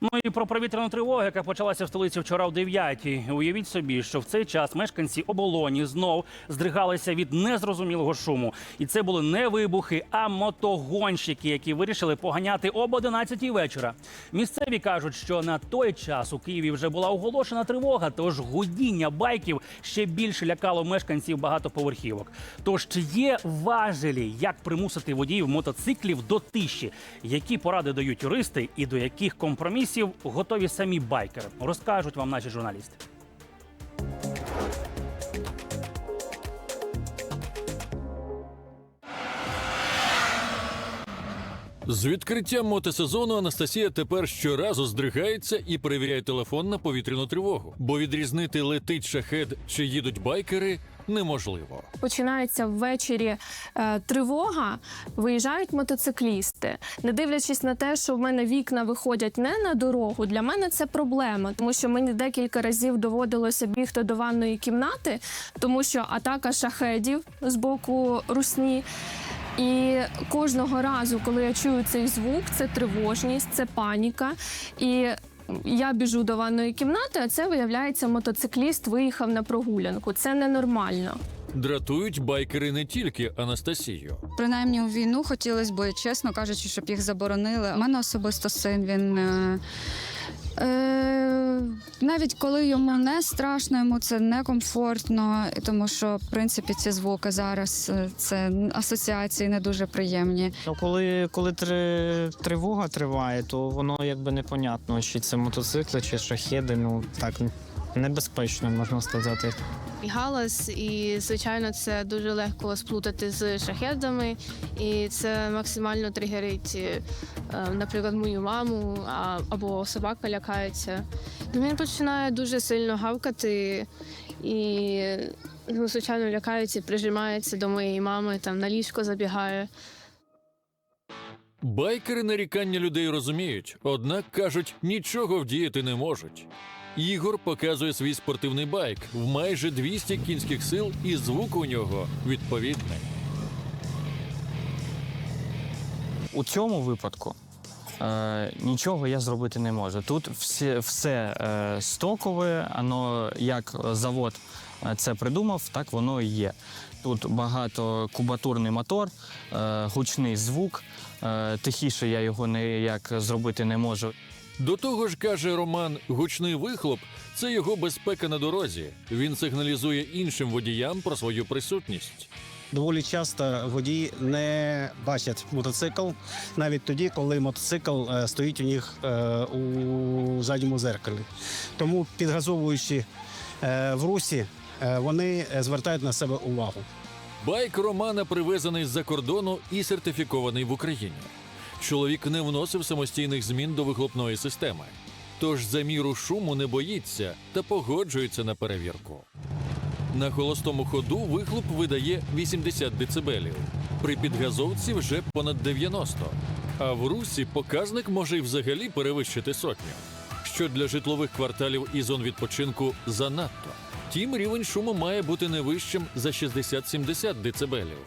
Ну і про повітряну тривогу, яка почалася в столиці вчора о 9-й. Уявіть собі, що в цей час мешканці оболоні знов здригалися від незрозумілого шуму. І це були не вибухи, а мотогонщики, які вирішили поганяти об 11-й вечора. Місцеві кажуть, що на той час у Києві вже була оголошена тривога, тож гудіння байків ще більше лякало мешканців багатоповерхівок. Тож чи є важелі, як примусити водіїв мотоциклів до тиші? Які поради дають юристи і до яких компромісів готові самі байкери? Розкажуть вам наші журналісти. З відкриттям мотосезону Анастасія тепер щоразу здригається і перевіряє телефон на повітряну тривогу, бо відрізнити летить шахед чи їдуть байкери неможливо. Починається ввечері е, тривога, виїжджають мотоциклісти. Не дивлячись на те, що в мене вікна виходять не на дорогу, для мене це проблема, тому що мені декілька разів доводилося бігти до ванної кімнати, тому що атака шахедів з боку русні. І кожного разу, коли я чую цей звук, це тривожність, це паніка. І я біжу до ванної кімнати, а це виявляється, мотоцикліст виїхав на прогулянку. Це ненормально. Дратують байкери не тільки Анастасію. Принаймні у війну хотілося б, чесно кажучи, щоб їх заборонили. У мене особисто син він. Е, е, навіть коли йому не страшно, йому це некомфортно, комфортно, тому що в принципі ці звуки зараз е, це асоціації не дуже приємні. Ну, коли, коли три, тривога триває, то воно якби непонятно, чи це мотоцикли, чи шахеди. Ну так небезпечно, можна сказати. і галас, і звичайно, це дуже легко сплутати з шахедами, і це максимально тригерить, е, наприклад, мою маму або собака лякається. Ну, Він починає дуже сильно гавкати і, ну, звичайно, лякається, прижимається до моєї мами, там на ліжко забігає. Байкери нарікання людей розуміють, однак кажуть, нічого вдіяти не можуть. Ігор показує свій спортивний байк в майже 200 кінських сил, і звук у нього відповідний. У цьому випадку е, нічого я зробити не можу. Тут все, все е, стокове, воно як завод е, це придумав, так воно і є. Тут багатокубатурний мотор, е, гучний звук. Е, тихіше я його ніяк зробити не можу. До того ж, каже Роман, гучний вихлоп це його безпека на дорозі. Він сигналізує іншим водіям про свою присутність. Доволі часто водії не бачать мотоцикл навіть тоді, коли мотоцикл е, стоїть у них е, у задньому зеркалі. Тому підгазовуючи е, в русі, вони звертають на себе увагу. Байк Романа привезений з-за кордону і сертифікований в Україні. Чоловік не вносив самостійних змін до вихлопної системи, тож за міру шуму не боїться та погоджується на перевірку. На холостому ходу вихлоп видає 80 децибелів, при підгазовці вже понад 90. А в русі показник може й взагалі перевищити сотню, що для житлових кварталів і зон відпочинку занадто. Тім рівень шуму має бути не вищим за 60-70 децибелів.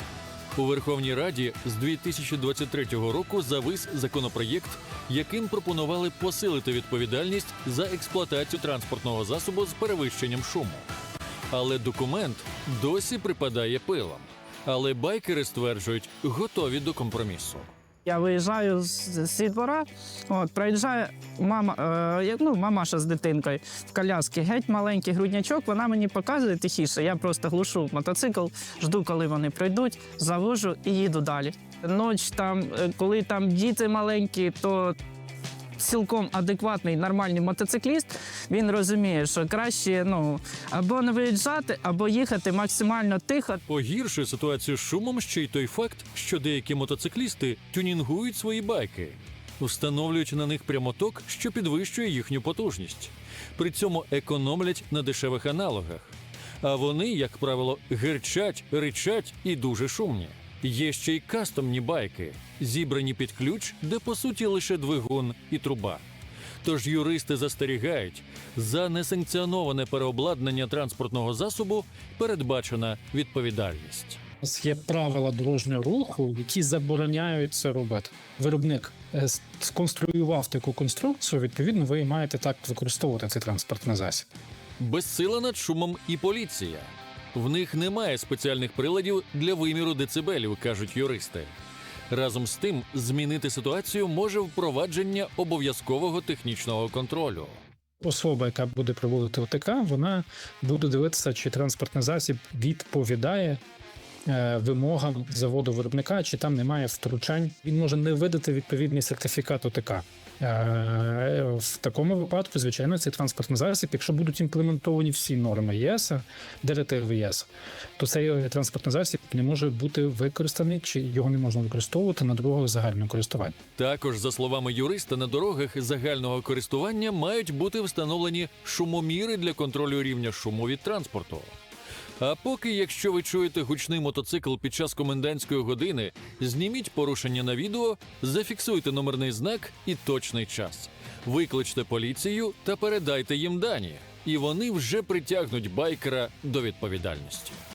У Верховній Раді з 2023 року завис законопроєкт, яким пропонували посилити відповідальність за експлуатацію транспортного засобу з перевищенням шуму. Але документ досі припадає пилом. Але байкери стверджують, готові до компромісу. Я виїжджаю з, з двора, от, приїжджає мама, е, ну, мамаша з дитинкою в коляскі, геть маленький груднячок, вона мені показує тихіше. Я просто глушу мотоцикл, жду, коли вони прийдуть, завожу і їду далі. Ноч там, е, коли там діти маленькі, то цілком адекватний нормальний мотоцикліст, він розуміє, що краще ну, або не виїжджати, або їхати максимально тихо, Погіршує ситуацію з шумом ще й той факт, що деякі мотоциклісти тюнінгують свої байки, встановлюють на них прямоток, що підвищує їхню потужність. При цьому економлять на дешевих аналогах. А вони, як правило, герчать, ричать і дуже шумні. Є ще й кастомні байки, зібрані під ключ, де по суті лише двигун і труба. Тож юристи застерігають, за несанкціоноване переобладнання транспортного засобу передбачена відповідальність. нас є правила дорожнього руху, які забороняють це робити. Виробник е, сконструював таку конструкцію. Відповідно, ви маєте так використовувати цей транспортний засіб. Безсила над шумом і поліція. В них немає спеціальних приладів для виміру децибелів, кажуть юристи. Разом з тим, змінити ситуацію може впровадження обов'язкового технічного контролю. Особа, яка буде проводити ОТК, вона буде дивитися, чи транспортний засіб відповідає вимогам заводу виробника, чи там немає втручань. Він може не видати відповідний сертифікат ОТК. Е, В такому випадку, звичайно, цей транспортний засіб, якщо будуть імплементовані всі норми ЄС, директиви ЄС, то цей е, транспортний засіб не може бути використаний, чи його не можна використовувати на дорогах загального користування. Також, за словами юриста, на дорогах загального користування мають бути встановлені шумоміри для контролю рівня шуму від транспорту. А поки, якщо ви чуєте гучний мотоцикл під час комендантської години, зніміть порушення на відео, зафіксуйте номерний знак і точний час. Викличте поліцію та передайте їм дані, і вони вже притягнуть байкера до відповідальності.